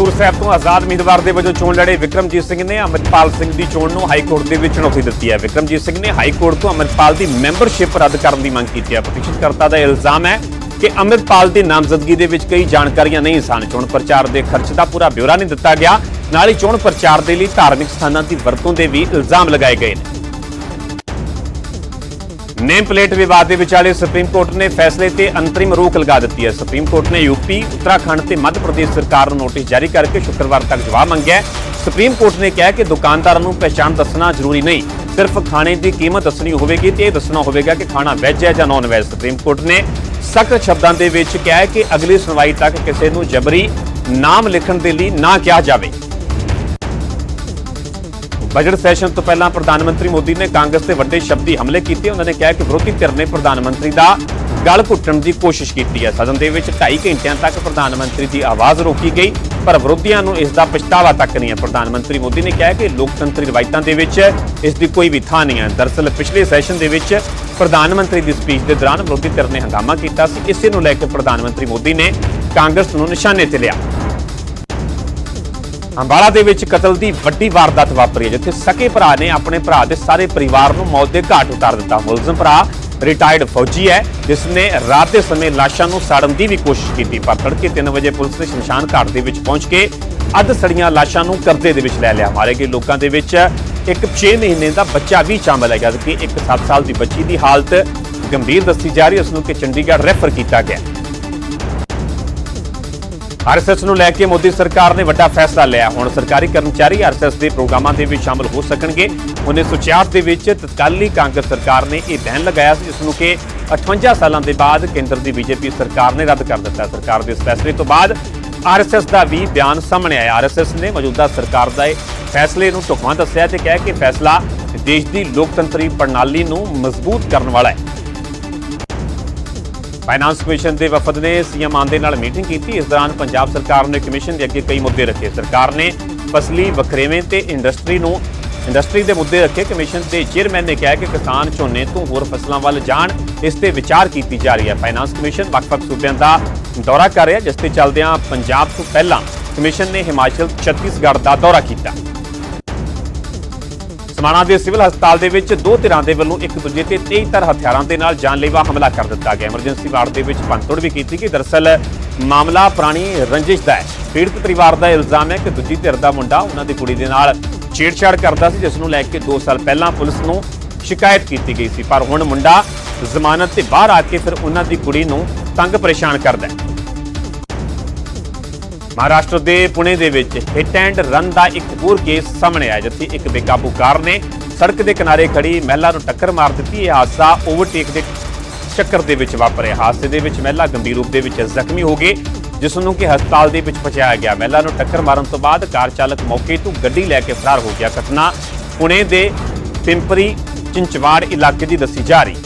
ਹਜ਼ੂਰ ਸਾਹਿਬ ਤੋਂ ਆਜ਼ਾਦ ਉਮੀਦਵਾਰ ਦੇ ਵਜੋਂ ਚੋਣ ਲੜੇ ਵਿਕਰਮਜੀਤ ਸਿੰਘ ਨੇ ਅਮਰਪਾਲ ਸਿੰਘ ਦੀ ਚੋਣ ਨੂੰ ਹਾਈ ਕੋਰਟ ਦੇ ਵਿੱਚ ਚੁਣੌਤੀ ਦਿੱਤੀ ਹੈ। ਵਿਕਰਮਜੀਤ ਸਿੰਘ ਨੇ ਹਾਈ ਕੋਰਟ ਤੋਂ ਅਮਰਪਾਲ ਦੀ ਮੈਂਬਰਸ਼ਿਪ ਰੱਦ ਕਰਨ ਦੀ ਮੰਗ ਕੀਤੀ ਹੈ। ਪਟੀਸ਼ਨਕਰਤਾ ਦਾ ਇਲਜ਼ਾਮ ਹੈ ਕਿ ਅਮਰਪਾਲ ਦੀ ਨਾਮਜ਼ਦਗੀ ਦੇ ਵਿੱਚ ਕਈ ਜਾਣਕਾਰੀਆਂ ਨਹੀਂ ਸਨ। ਚੋਣ ਪ੍ਰਚਾਰ ਦੇ ਖਰਚ ਦਾ ਪੂਰਾ ਬਿਊਰਾ ਨਹੀਂ ਦਿੱਤਾ ਗਿਆ। ਨਾਲ ਹੀ ਚੋਣ ਪ੍ਰਚਾਰ ਦੇ ਲਈ ਧਾਰਮਿਕ ਸਥਾਨਾਂ ਦੀ ਵਰਤੋਂ ਦੇ ਵੀ ਇਲਜ਼ਾਮ ਲਗਾਏ ਗਏ ਨੇ। ਨੇਮ ਪਲੇਟ ਵਿਵਾਦ ਦੇ ਵਿਚਾਲੇ ਸੁਪਰੀਮ ਕੋਰਟ ਨੇ ਫੈਸਲੇ ਤੇ ਅੰਤਰਿਮ ਰੋਕ ਲਗਾ ਦਿੱਤੀ ਹੈ। ਸੁਪਰੀਮ ਕੋਰਟ ਨੇ ਯੂਪੀ, ਉੱਤਰਾਖੰਡ ਤੇ ਮੱਧ ਪ੍ਰਦੇਸ਼ ਸਰਕਾਰ ਨੂੰ ਨੋਟਿਸ ਜਾਰੀ ਕਰਕੇ ਸ਼ੁੱਕਰਵਾਰ ਤੱਕ ਜਵਾਬ ਮੰਗਿਆ ਸੁਪਰੀਮ ਕੋਰਟ ਨੇ ਕਿਹਾ ਕਿ ਦੁਕਾਨਦਾਰਾਂ ਨੂੰ ਪਹਿਚਾਣ ਦੱਸਣਾ ਜ਼ਰੂਰੀ ਨਹੀਂ, ਸਿਰਫ ਖਾਣੇ ਦੀ ਕੀਮਤ ਦੱਸਣੀ ਹੋਵੇਗੀ ਤੇ ਇਹ ਦੱਸਣਾ ਹੋਵੇਗਾ ਕਿ ਖਾਣਾ ਵੈਜ ਹੈ ਜਾਂ ਨਾਨ ਵੈਜ ਸੁਪਰੀਮ ਕੋਰਟ ਨੇ ਸਖਤ ਸ਼ਬਦਾਂ ਦੇ ਵਿੱਚ ਕਿਹਾ ਕਿ ਅਗਲੀ ਸੁਣਵਾਈ ਤੱਕ ਕਿਸੇ ਨੂੰ ਜਬਰੀ ਨਾਮ ਲਿਖਣ ਦੇ ਲਈ ਨਾ ਕਿਹਾ ਜਾਵੇ। ਬਜਟ ਸੈਸ਼ਨ ਤੋਂ ਪਹਿਲਾਂ ਪ੍ਰਧਾਨ ਮੰਤਰੀ ਮੋਦੀ ਨੇ ਕਾਂਗਰਸ ਤੇ ਵੱਡੇ ਸ਼ਬਦੀ ਹਮਲੇ ਕੀਤੇ। ਉਹਨਾਂ ਨੇ ਕਿਹਾ ਕਿ ਵਿਰੋਧੀ ਧਿਰ ਨੇ ਪ੍ਰਧਾਨ ਮੰਤਰੀ ਦਾ ਗਲ ਘੁੱਟਣ ਦੀ ਕੋਸ਼ਿਸ਼ ਕੀਤੀ ਹੈ। ਸਦਨ ਦੇ ਵਿੱਚ 2.5 ਘੰਟਿਆਂ ਤੱਕ ਪ੍ਰਧਾਨ ਮੰਤਰੀ ਦੀ ਆਵਾਜ਼ ਰੋਕੀ ਗਈ, ਪਰ ਵਿਰੋਧੀਆਂ ਨੂੰ ਇਸ ਦਾ ਪਛਤਾਵਾ ਤੱਕ ਨਹੀਂ ਹੈ। ਪ੍ਰਧਾਨ ਮੰਤਰੀ ਮੋਦੀ ਨੇ ਕਿਹਾ ਕਿ ਲੋਕਤੰਤਰੀ ਰਵਾਇਤਾਂ ਦੇ ਵਿੱਚ ਇਸ ਦੀ ਕੋਈ ਵੀ ਥਾਂ ਨਹੀਂ ਹੈ। ਦਰਅਸਲ ਪਿਛਲੇ ਸੈਸ਼ਨ ਦੇ ਵਿੱਚ ਪ੍ਰਧਾਨ ਮੰਤਰੀ ਦੀ ਸਪੀਚ ਦੇ ਦੌਰਾਨ ਵਿਰੋਧੀ ਧਿਰ ਨੇ ਹੰਗਾਮਾ ਕੀਤਾ ਸੀ। ਇਸੇ ਨੂੰ ਲੈ ਕੇ ਪ੍ਰਧਾਨ ਮੰਤਰੀ ਮੋਦੀ ਨੇ ਕਾਂਗਰਸ ਨੂੰ ਨਿਸ਼ਾਨੇ ਤੇ ਲਿਆ। ਅੰਬਾਲਾ ਦੇ ਵਿੱਚ ਕਤਲ ਦੀ ਵੱਡੀ ਵਾਰਦਾਤ ਵਾਪਰੀ ਹੈ, ਜਿੱਥੇ ਸਕੇ ਭਰਾ ਨੇ ਆਪਣੇ ਭਰਾ ਦੇ ਸਾਰੇ ਪਰਿਵਾਰ ਨੂੰ ਮੌਤ ਦੇ ਘਾਟ ਉਤਾਰ ਦਿੱਤਾ। ਮੁਲਜ਼ਮ ਭਰਾ ਰਿਟਾਇਰਡ ਫੌਜੀ ਹੈ, ਜਿਸ ਨੇ ਰਾਤ ਦੇ ਸਮੇਂ ਲਾਸ਼ਾਂ ਨੂੰ ਸਾੜਨ ਦੀ ਵੀ ਕੋਸ਼ਿਸ਼ ਕੀਤੀ, ਪਰ ਤੜਕੇ 3 ਵਜੇ ਪੁਲਿਸ ਨੇ ਸ਼ਮਸ਼ਾਨ ਘਾਟ ਦੇ ਵਿੱਚ ਪਹੁੰਚ ਕੇ ਅੱਧ ਸੜੀਆਂ ਲਾਸ਼ਾਂ ਨੂੰ ਕਬਜ਼ੇ ਦੇ ਵਿੱਚ ਲੈ ਲਿਆ। ਮਾਰੇ ਗਏ ਲੋਕਾਂ ਦੇ ਵਿੱਚ ਇੱਕ 6 ਮਹੀਨੇ ਦਾ ਬੱਚਾ ਵੀ ਸ਼ਾਮਲ ਹੈ ਜਦਕਿ ਇੱਕ 7 ਸਾਲ ਦੀ ਬੱਚੀ ਦੀ ਹਾਲਤ ਗੰਭੀਰ ਦੱਸੀ ਜਾ ਰਹੀ ਹੈ, ਉਸ ਨੂੰ ਕਿ ਚੰਡੀਗੜ੍ਹ ਰੈਫਰ ਕੀਤਾ ਗਿਆ। ਆਰਐਸਐਸ ਨੂੰ ਲੈ ਕੇ ਮੋਦੀ ਸਰਕਾਰ ਨੇ ਵੱਡਾ ਫੈਸਲਾ ਲਿਆ। ਹੁਣ ਸਰਕਾਰੀ ਕਰਮਚਾਰੀ ਆਰਐਸਐਸ ਦੇ ਪ੍ਰੋਗਰਾਮਾਂ ਦੇ ਵਿੱਚ ਸ਼ਾਮਲ ਹੋ ਸਕਣਗੇ। 1966 ਦੇ ਵਿੱਚ ਤਤਕਾਲੀ ਕਾਂਗਰਸ ਸਰਕਾਰ ਨੇ ਇਹ ਬੈਨ ਲਗਾਇਆ ਸੀ, ਜਿਸ ਨੂੰ ਕਿ 58 ਸਾਲਾਂ ਦੇ ਬਾਅਦ ਕੇਂਦਰ ਦੀ ਬੀਜੇਪੀ ਸਰਕਾਰ ਨੇ ਰੱਦ ਕਰ ਦਿੱਤਾ। ਸਰਕਾਰ ਦੇ ਇਸ ਫੈਸਲੇ ਤੋਂ ਬਾਅਦ ਆਰਐਸਐਸ ਦਾ ਵੀ ਬਿਆਨ ਸਾਹਮਣੇ ਆਇਆ। ਆਰਐਸਐਸ ਨੇ ਮੌਜੂਦਾ ਸਰਕਾਰ ਦਾ ਇਹ ਫੈਸਲੇ ਨੂੰ ਢੁਕਵਾਂ ਦੱਸਿਆ ਤੇ ਕਿਹਾ ਕਿ ਫੈਸਲਾ ਦੇਸ਼ ਦੀ ਲੋਕਤੰਤਰੀ ਪ੍ਰਣਾਲੀ ਨੂੰ ਮਜ਼ਬੂਤ ਕਰਨ ਵਾਲਾ ਹੈ। ਫਾਈਨਾਂਸ ਕਮਿਸ਼ਨ ਦੇ ਵਫਦ ਨੇ ਸੀਐਮ ਆਨ ਦੇ ਨਾਲ ਮੀਟਿੰਗ ਕੀਤੀ। ਇਸ ਦੌਰਾਨ ਪੰਜਾਬ ਸਰਕਾਰ ਨੇ ਕਮਿਸ਼ਨ ਦੇ ਅੱਗੇ ਕਈ ਮੁੱਦੇ ਰੱਖੇ। ਸਰਕਾਰ ਨੇ ਫਸਲੀ ਵਖਰੇਵੇਂ ਤੇ ਇੰਡਸਟਰੀ ਨੂੰ ਇੰਡਸਟਰੀ ਦੇ ਮੁੱਦੇ ਰੱਖੇ। ਕਮਿਸ਼ਨ ਦੇ ਚੇਅਰਮੈਨ ਨੇ ਕਿਹਾ ਕਿ ਕਿਸਾਨ ਝੋਨੇ ਤੋਂ ਹੋਰ ਫਸਲਾਂ ਵੱਲ ਜਾਣ। ਇਸ ਤੇ ਵਿਚਾਰ ਕੀਤੀ ਜਾ ਰਹੀ ਹੈ। ਫਾਈਨਾਂਸ ਕਮਿਸ਼ਨ ਵੱਖ-ਵੱਖ ਸੂਬਿਆਂ ਦਾ ਦੌਰਾ ਕਰ ਰਿਹਾ ਜਿਸ ਤੇ ਚੱਲਦਿਆਂ ਪੰਜਾਬ ਤੋਂ ਪਹਿਲਾਂ ਕਮਿਸ਼ਨ ਨੇ ਹਿਮਾਚਲ, ਛੱਤੀਸਗੜ੍ਹ ਦਾ ਦੌਰਾ ਕੀਤਾ। ਸਮਾਣਾ ਦੇ ਸਿਵਲ ਹਸਪਤਾਲ ਦੇ ਵਿੱਚ ਦੋ ਧਿਰਾਂ ਦੇ ਵੱਲੋਂ ਇੱਕ ਦੂਜੇ ਤੇ 23 ਧਰ ਹਥਿਆਰਾਂ ਦੇ ਨਾਲ ਜਾਨਲੇਵਾ ਹਮਲਾ ਕਰ ਦਿੱਤਾ ਗਿਆ। ਐਮਰਜੈਂਸੀ ਵਾਰਡ ਦੇ ਵਿੱਚ ਭੰਨਤੋੜ ਵੀ ਕੀਤੀ ਗਈ। ਦਰਅਸਲ, ਮਾਮਲਾ ਪੁਰਾਣੀ ਰੰਜਿਸ਼ ਦਾ ਹੈ। ਪੀੜਤ ਪਰਿਵਾਰ ਦਾ ਇਲਜ਼ਾਮ ਹੈ ਕਿ ਦੂਜੀ ਧਿਰ ਦਾ ਮੁੰਡਾ ਉਹਨਾਂ ਦੀ ਕੁੜੀ ਦੇ ਨਾਲ ਛੇੜਛਾੜ ਕਰਦਾ ਸੀ, ਜਿਸ ਨੂੰ ਲੈ ਕੇ 2 ਸਾਲ ਪਹਿਲਾਂ ਪੁਲਿਸ ਨੂੰ ਸ਼ਿਕਾਇਤ ਕੀਤੀ ਗਈ ਸੀ। ਪਰ ਹੁਣ ਮੁੰਡਾ ਜ਼ਮਾਨਤ ਤੇ ਬਾਹਰ ਆ ਕੇ ਫਿਰ ਉਹਨਾਂ ਦੀ ਕੁੜੀ ਨੂੰ ਤੰਗ ਪਰੇਸ਼ਾਨ ਕਰਦਾ ਹੈ। ਮਹਾਰਾਸ਼ਟਰ ਦੇ ਪੁਣੇ ਦੇ ਵਿੱਚ ਹਿੱਟ ਐਂਡ ਰਨ ਦਾ ਇੱਕ ਹੋਰ ਕੇਸ ਸਾਹਮਣੇ ਆਇਆ, ਜਿੱਥੇ ਇੱਕ ਬੇਕਾਬੂ ਕਾਰ ਨੇ ਸੜਕ ਦੇ ਕਿਨਾਰੇ ਖੜੀ ਮਹਿਲਾ ਨੂੰ ਟੱਕਰ ਮਾਰ ਦਿੱਤੀ। ਇਹ ਹਾਦਸਾ ਓਵਰਟੇਕ ਦੇ ਚੱਕਰ ਦੇ ਵਿੱਚ ਵਾਪਰਿਆ। ਹਾਦਸੇ ਦੇ ਵਿੱਚ ਮਹਿਲਾ ਗੰਭੀਰ ਰੂਪ ਦੇ ਵਿੱਚ ਜ਼ਖਮੀ ਹੋ ਗਈ, ਜਿਸ ਨੂੰ ਕਿ ਹਸਪਤਾਲ ਦੇ ਵਿੱਚ ਪਹੁੰਚਾਇਆ ਗਿਆ। ਮਹਿਲਾ ਨੂੰ ਟੱਕਰ ਮਾਰਨ ਤੋਂ ਬਾਅਦ ਕਾਰ ਚਾਲਕ ਮੌਕੇ ਤੋਂ ਗੱਡੀ ਲੈ ਕੇ ਫਰਾਰ ਹੋ ਗਿਆ। ਘਟਨਾ ਪੁਣੇ ਦੇ ਪਿੰਪਰੀ ਚਿੰਚਵਾੜ ਇਲਾਕੇ ਦੀ ਦੱਸੀ ਜਾ ਰਹੀ।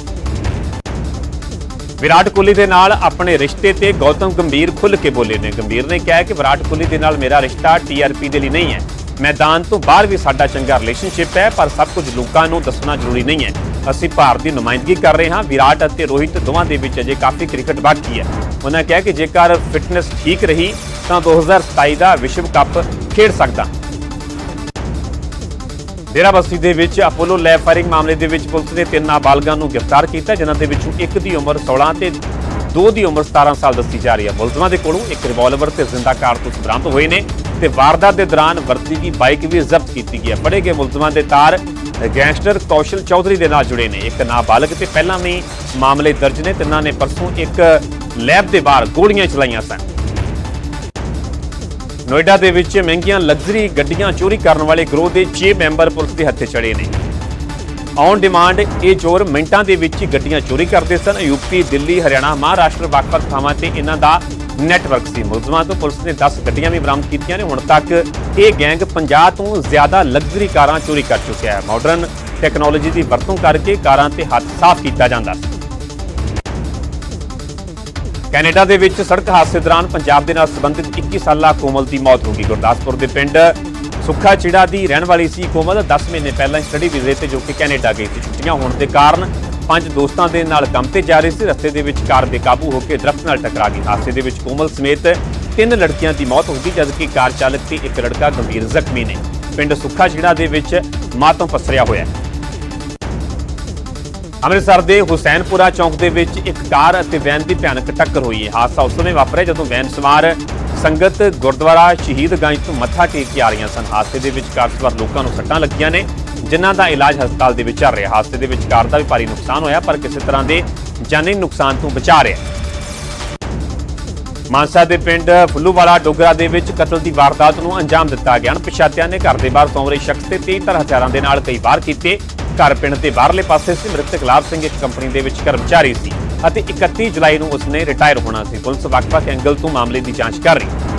ਵਿਰਾਟ ਕੋਹਲੀ ਦੇ ਨਾਲ ਆਪਣੇ ਰਿਸ਼ਤੇ ਤੇ ਗੌਤਮ ਗੰਭੀਰ ਖੁੱਲ੍ਹ ਕੇ ਬੋਲੇ ਨੇ। ਗੰਭੀਰ ਨੇ ਕਿਹਾ ਕਿ ਵਿਰਾਟ ਕੋਹਲੀ ਦੇ ਨਾਲ ਮੇਰਾ ਰਿਸ਼ਤਾ ਟੀਆਰਪੀ ਦੇ ਲਈ ਨਹੀਂ ਹੈ। ਮੈਦਾਨ ਤੋਂ ਬਾਹਰ ਵੀ ਸਾਡਾ ਚੰਗਾ ਰਿਲੇਸ਼ਨਸ਼ਿਪ ਹੈ, ਪਰ ਸਭ ਕੁਝ ਲੋਕਾਂ ਨੂੰ ਦੱਸਣਾ ਜ਼ਰੂਰੀ ਨਹੀਂ ਹੈ। ਅਸੀਂ ਭਾਰਤ ਦੀ ਨੁਮਾਇੰਦਗੀ ਕਰ ਰਹੇ ਹਾਂ। ਵਿਰਾਟ ਅਤੇ ਰੋਹਿਤ ਦੋਵਾਂ ਦੇ ਵਿੱਚ ਅਜੇ ਕਾਫੀ ਕ੍ਰਿਕਟ ਬਾਕੀ ਹੈ। ਉਹਨਾਂ ਕਿਹਾ ਕਿ ਜੇਕਰ ਫਿਟਨੈਸ ਠੀਕ ਰਹੀ, ਤਾਂ 2027 ਦਾ ਵਿਸ਼ਵ ਕੱਪ ਖੇਡ ਸਕਦਾ। ਡੇਰਾਬੱਸੀ ਦੇ ਵਿੱਚ ਅਪੋਲੋ ਲੈਬ ਫਾਇਰਿੰਗ ਮਾਮਲੇ ਦੇ ਵਿੱਚ ਪੁਲਿਸ ਨੇ ਤਿੰਨ ਨਾਬਾਲਗਾਂ ਨੂੰ ਗ੍ਰਿਫਤਾਰ ਕੀਤਾ, ਜਿਨ੍ਹਾਂ ਦੇ ਵਿੱਚੋਂ ਇੱਕ ਦੀ ਉਮਰ 16 ਤੇ ਦੋ ਦੀ ਉਮਰ 17 ਸਾਲ ਦੱਸੀ ਜਾ ਰਹੀ ਹੈ। ਮੁਲਜ਼ਮਾਂ ਦੇ ਕੋਲੋਂ ਇੱਕ ਰਿਵਾਲਵਰ ਤੇ ਜ਼ਿੰਦਾ ਕਾਰਤੂਸ ਬਰਾਮਦ ਹੋਏ ਨੇ ਤੇ ਵਾਰਦਾਤ ਦੇ ਦੌਰਾਨ ਵਰਤੀ ਗਈ ਬਾਈਕ ਵੀ ਜ਼ਬਤ ਕੀਤੀ ਗਈ ਹੈ। ਫੜੇ ਗਏ ਮੁਲਜ਼ਮਾਂ ਦੇ ਤਾਰ ਗੈਂਗਸਟਰ ਕੌਸ਼ਲ ਚੌਧਰੀ ਦੇ ਨਾਲ ਜੁੜੇ ਨੇ। ਇੱਕ ਨਾਬਾਲਗ ਤੇ ਪਹਿਲਾਂ ਵੀ ਮਾਮਲੇ ਦਰਜ ਨੇ। ਤਿੰਨਾਂ ਨੇ ਪਰਸੋਂ ਇੱਕ ਲੈਬ ਦੇ ਬਾਹਰ ਗੋਲੀਆਂ ਚਲਾਈਆਂ ਸਨ। ਨੋਇਡਾ ਦੇ ਵਿੱਚ ਮਹਿੰਗੀਆਂ ਲਗਜ਼ਰੀ ਗੱਡੀਆਂ ਚੋਰੀ ਕਰਨ ਵਾਲੇ ਗਰੋਹ ਦੇ 6 ਮੈਂਬਰ ਪੁਲਿਸ ਦੇ ਹੱਥੇ ਚੜੇ ਨੇ। ਔਨ ਡਿਮਾਂਡ, ਇਹ ਚੋਰ ਮਿੰਟਾਂ ਦੇ ਵਿੱਚ ਹੀ ਗੱਡੀਆਂ ਚੋਰੀ ਕਰਦੇ ਸਨ। ਯੂਪੀ, ਦਿੱਲੀ, ਹਰਿਆਣਾ, ਮਹਾਰਾਸ਼ਟਰ ਵੱਖ-ਵੱਖ ਥਾਵਾਂ ਤੇ ਇਹਨਾਂ ਦਾ ਨੈਟਵਰਕ ਸੀ। ਮੁਲਜ਼ਮਾਂ ਤੋਂ ਪੁਲਿਸ ਨੇ 10 ਗੱਡੀਆਂ ਵੀ ਬਰਾਮਦ ਕੀਤੀਆਂ ਨੇ। ਹੁਣ ਤੱਕ ਇਹ ਗੈਂਗ 50 ਤੋਂ ਜ਼ਿਆਦਾ ਲਗਜ਼ਰੀ ਕਾਰਾਂ ਚੋਰੀ ਕਰ ਚੁੱਕਿਆ ਹੈ। ਮਾਡਰਨ ਟੈਕਨੋਲੋਜੀ ਦੀ ਵਰਤੋਂ ਕਰਕੇ ਕਾਰਾਂ ਤੇ ਹੱਥ ਸਾਫ਼ ਕੀਤਾ ਜਾਂਦਾ ਸੀ। ਕੈਨੇਡਾ ਦੇ ਵਿੱਚ ਸੜਕ ਹਾਦਸੇ ਦੌਰਾਨ ਪੰਜਾਬ ਦੇ ਨਾਲ ਸੰਬੰਧਿਤ 21 ਸਾਲਾ ਕੋਮਲ ਦੀ ਮੌਤ ਹੋ ਗਈ। ਗੁਰਦਾਸਪੁਰ ਦੇ ਪਿੰਡ ਸੁੱਖਾ ਚਿੜਾ ਦੀ ਰਹਿਣ ਵਾਲੀ ਸੀ ਕੋਮਲ। 10 ਮਹੀਨੇ ਪਹਿਲਾਂ ਸਟੱਡੀ ਵੀਜ਼ੇ ਤੇ ਜੋ ਕਿ ਕੈਨੇਡਾ ਗਈ ਸੀ। ਛੁੱਟੀਆਂ ਹੋਣ ਦੇ ਕਾਰਨ ਪੰਜ ਦੋਸਤਾਂ ਦੇ ਨਾਲ ਕੰਮ ਤੇ ਜਾ ਰਹੇ ਸੀ। ਰਸਤੇ ਦੇ ਵਿੱਚ ਕਾਰ ਬੇਕਾਬੂ ਹੋ ਕੇ ਦਰਖਤ ਨਾਲ ਟਕਰਾ ਗਈ। ਹਾਦਸੇ ਦੇ ਵਿੱਚ ਕੋਮਲ ਸਮੇਤ ਤਿੰਨ ਲੜਕੀਆਂ ਦੀ ਮੌਤ ਹੋ ਗਈ, ਜਦਕਿ ਕਾਰ ਚਾਲਕ ਤੇ ਇੱਕ ਲੜਕਾ ਗੰਭੀਰ ਜ਼ਖਮੀ ਨੇ। ਪਿੰਡ ਸੁੱਖਾ ਝੀੜਾ ਦੇ ਵਿੱਚ ਮਾਤਮ ਪਸਰਿਆ ਹੋਇਆ ਹੈ। ਅੰਮ੍ਰਿਤਸਰ ਦੇ ਹੁਸੈਨਪੁਰਾ ਚੌਂਕ ਦੇ ਵਿੱਚ ਇੱਕ ਕਾਰ ਅਤੇ ਵੈਨ ਦੀ ਭਿਆਨਕ ਟੱਕਰ ਹੋਈ ਹੈ। ਹਾਦਸਾ ਉਸ ਸਮੇਂ ਵਾਪਰਿਆ ਜਦੋਂ ਵੈਨ ਸਵਾਰ ਸੰਗਤ ਗੁਰਦੁਆਰਾ ਸ਼ਹੀਦ ਗੰਜ ਤੋਂ ਮੱਥਾ ਟੇਕ ਕੇ ਆ ਰਹੀਆਂ ਸਨ। ਹਾਦਸੇ ਦੇ ਵਿੱਚ ਕਾਰ ਸਵਾਰ ਲੋਕਾਂ ਨੂੰ ਸੱਟਾਂ ਲੱਗੀਆਂ ਨੇ, ਜਿਨ੍ਹਾਂ ਦਾ ਇਲਾਜ ਹਸਪਤਾਲ ਦੇ ਵਿੱਚ ਚੱਲ ਰਿਹਾ। ਹਾਦਸੇ ਦੇ ਵਿੱਚ ਕਾਰ ਦਾ ਵੀ ਭਾਰੀ ਨੁਕਸਾਨ ਹੋਇਆ, ਪਰ ਕਿਸੇ ਤਰ੍ਹਾਂ ਦੇ ਜਾਨੀ ਨੁਕਸਾਨ ਤੋਂ ਬਚਾ ਰਿਹਾ। ਮਾਨਸਾ ਦੇ ਪਿੰਡ ਫੁੱਲੂਵਾਲਾ ਡੋਗਰਾ ਦੇ ਵਿੱਚ ਕਤਲ ਦੀ ਵਾਰਦਾਤ ਨੂੰ ਅੰਜਾਮ ਦਿੱਤਾ ਗਿਆ। ਅਣਪਛਾਤਿਆਂ ਨੇ ਘਰ ਦੇ ਬਾਹਰ ਸੌਂ ਰਹੇ ਸ਼ਖਸ ਤੇ ਤੇਜ਼ ਧਾਰ ਹਥਿਆਰਾਂ ਦੇ ਨਾਲ ਕਈ ਵਾਰ ਕੀਤੇ। ਘਰ ਪਿੰਡ ਦੇ ਬਾਹਰਲੇ ਪਾਸੇ ਸੀ, ਮ੍ਰਿਤਕ ਲਾਭ ਸਿੰਘ ਇੱਕ ਕੰਪਨੀ ਦੇ ਵਿੱਚ ਕਰਮਚਾਰੀ ਸੀ ਅਤੇ 31 ਜੁਲਾਈ ਨੂੰ ਉਸਨੇ ਰਿਟਾਇਰ ਹੋਣਾ ਸੀ। ਪੁਲਿਸ ਵੱਖ-ਵੱਖ ਐਂਗਲ ਤੋਂ ਮਾਮਲੇ ਦੀ ਜਾਂਚ ਕਰ ਰਹੀ ਹੈ।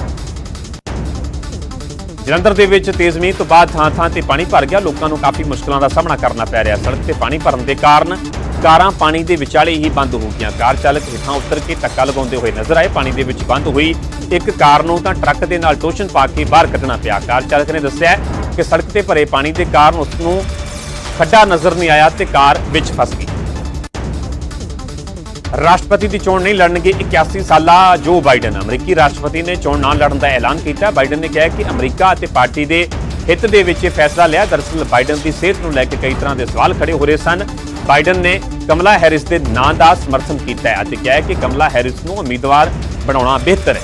ਜਲੰਧਰ ਦੇ ਵਿੱਚ ਤੇਜ਼ ਮੀਂਹ ਤੋਂ ਬਾਅਦ ਥਾਂ-ਥਾਂ ਤੇ ਪਾਣੀ ਭਰ ਗਿਆ। ਲੋਕਾਂ ਨੂੰ ਕਾਫੀ ਮੁਸ਼ਕਲਾਂ ਦਾ ਸਾਹਮਣਾ ਕਰਨਾ ਪੈ ਰਿਹਾ। ਸੜਕ ਤੇ ਪਾਣੀ ਭਰਨ ਦੇ ਕਾਰਨ ਕਾਰਾਂ ਪਾਣੀ ਦੇ ਵਿਚਾਲੇ ਹੀ ਬੰਦ ਹੋ ਗਈਆਂ। ਕਾਰ ਚਾਲਕ ਹੇਠਾਂ ਉਤਰ ਕੇ ਧੱਕਾ ਲਗਾਉਂਦੇ ਹੋਏ ਨਜ਼ਰ ਆਏ। ਪਾਣੀ ਦੇ ਵਿੱਚ ਬੰਦ ਹੋਈ ਇੱਕ ਕਾਰ ਨੂੰ ਤਾਂ ਟਰੱਕ ਦੇ ਨਾਲ ਟੋਸ਼ਨ ਪਾ ਕੇ ਬਾਹਰ ਕੱਢਣਾ ਪਿਆ। ਕਾਰ ਚਾਲਕ ਨੇ ਦੱਸਿਆ ਕਿ ਸੜਕ ਤੇ ਭਰੇ ਪਾਣੀ ਦੇ ਕਾਰਨ ਉਸ ਨੂੰ ਖੱਡਾ ਨਜ਼ਰ ਨਹੀਂ ਆਇਆ ਤੇ ਕਾਰ ਵਿੱਚ ਫਸ ਗਈ। ਰਾਸ਼ਟਰਪਤੀ ਦੀ ਚੋਣ ਨਹੀਂ ਲੜਨਗੇ 81 ਸਾਲਾ ਜੋ ਬਾਈਡਨ। ਅਮਰੀਕੀ ਰਾਸ਼ਟਰਪਤੀ ਨੇ ਚੋਣ ਨਾ ਲੜਨ ਦਾ ਐਲਾਨ ਕੀਤਾ। ਬਾਈਡਨ ਨੇ ਕਿਹਾ ਕਿ ਅਮਰੀਕਾ ਅਤੇ ਪਾਰਟੀ ਦੇ ਹਿੱਤ ਦੇ ਵਿੱਚ ਇਹ ਫੈਸਲਾ ਲਿਆ। ਦਰਅਸਲ ਬਾਈਡਨ ਦੀ ਸਿਹਤ ਨੂੰ ਲੈ ਕੇ ਕਈ ਤਰ੍ਹਾਂ ਦੇ ਸਵਾਲ ਖੜੇ ਹੋ ਰਹੇ ਸਨ। ਬਾਈਡਨ ਨੇ ਕਮਲਾ ਹੈਰਿਸ ਦੇ ਨਾਂ ਦਾ ਸਮਰਥਨ ਕੀਤਾ ਹੈ ਅਤੇ ਕਿਹਾ ਕਿ ਕਮਲਾ ਹੈਰਿਸ ਨੂੰ ਉਮੀਦਵਾਰ ਬਣਾਉਣਾ ਬਿਹਤਰ ਹੈ।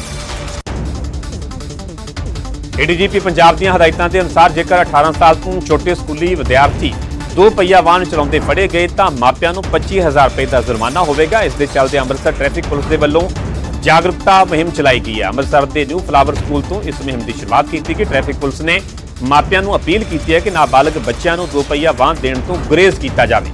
ਏਡੀਜੀਪੀ ਪੰਜਾਬ ਦੀਆਂ ਹਦਾਇਤਾਂ ਦੇ ਅਨੁਸਾਰ ਜੇਕਰ 18 ਸਾਲ ਤੋਂ ਛੋਟੇ ਸਕੂਲੀ ਵਿਦਿਆਰਥੀ ਦੋ ਪਹੀਆ ਵਾਹਨ ਚਲਾਉਂਦੇ ਫੜੇ ਗਏ ਤਾਂ ਮਾਪਿਆਂ ਨੂੰ 25000 ਰੁਪਏ ਦਾ ਜੁਰਮਾਨਾ ਹੋਵੇਗਾ। ਇਸ ਦੇ ਚੱਲਦੇ ਅੰਮ੍ਰਿਤਸਰ ਟ੍ਰੈਫਿਕ ਪੁਲਿਸ ਦੇ ਵੱਲੋਂ ਜਾਗਰੂਕਤਾ ਮੁਹਿੰਮ ਚਲਾਈ ਗਈ ਹੈ। ਅੰਮ੍ਰਿਤਸਰ ਦੇ ਨਿਊ ਫਲਾਵਰ ਸਕੂਲ ਤੋਂ ਇਸ ਮੁਹਿੰਮ ਦੀ ਸ਼ੁਰੂਆਤ ਕੀਤੀ ਗਈ। ਟ੍ਰੈਫਿਕ ਪੁਲਿਸ ਨੇ ਮਾਪਿਆਂ ਨੂੰ ਅਪੀਲ ਕੀਤੀ ਹੈ ਕਿ ਨਾਬਾਲਗ ਬੱਚਿਆਂ ਨੂੰ ਦੋ ਪਹੀਆ ਵਾਹਨ ਦੇਣ ਤੋਂ ਗੁਰੇਜ਼ ਕੀਤਾ ਜਾਵੇ।